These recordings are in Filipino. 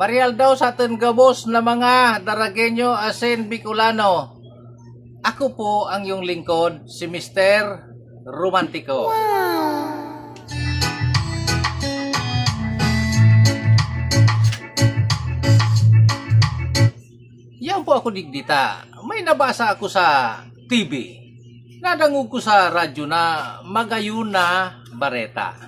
Marial daw sa atin gabos na mga Daragenyo Asen Bicolano. Ako po ang yung lingkod, si Mr. Romantico. Yan po ako digdita. May nabasa ako sa TV. Nadangog ko sa radyo na magayon na bareta.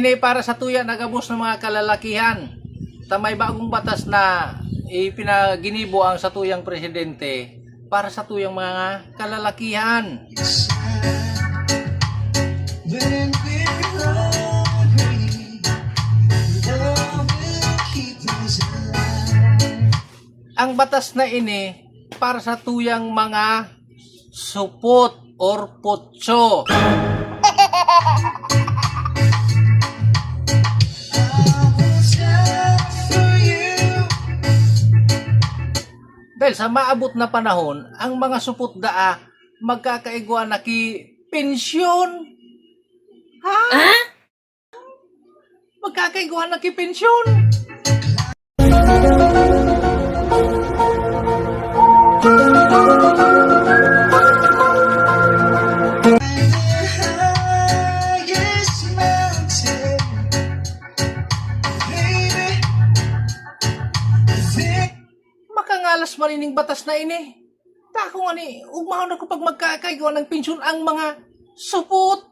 Ini para sa tuya nagabos ng mga kalalakihan. Tamay bagong batas na ipinaginibo ang satuyang presidente para sa tuyang mga kalalakihan. Ang batas na ini para sa tuyang mga supot or putso. Dahil sa maabot na panahon, ang mga supot daa magkakaigwa na ki pensyon. Ha? Magkakaigwa na ki pensyon. Makangalas marining batas na ini. Tako nga ni, ugmahon ako pag magkakaigwa ng pensyon ang mga supot.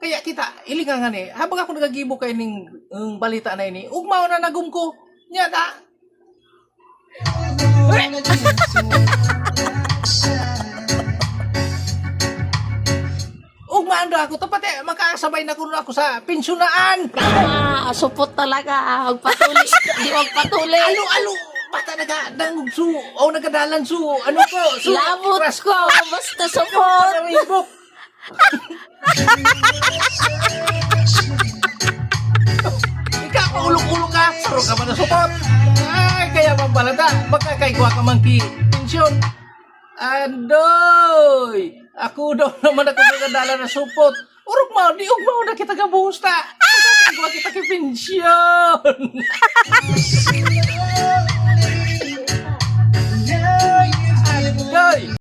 Kaya kita, ilinga nga ni, habang ako nagagibo kay ning ang balita na ini, ugmahon na nagum ko. Nya ta, ra ako, tapat eh, makakasabay na kuno ako sa pensyonaan. Ah, supot talaga. Magpatuli. Di magpatuli. Alo, alo, bata naga, dangog su, o nagadalan su, ano ko, su, Labot ko. Basta supot. Naribok. Ikaw, ulong-ulo ka, saro ka man na support. Ay, kaya mambalada, magkakaigwa ka man ki pensyon. Andoy! Ako daw naman ako nagdala na support. Urog mo, di ugmaw na kita kabusta. Magkakaigwa kita ki pensyon.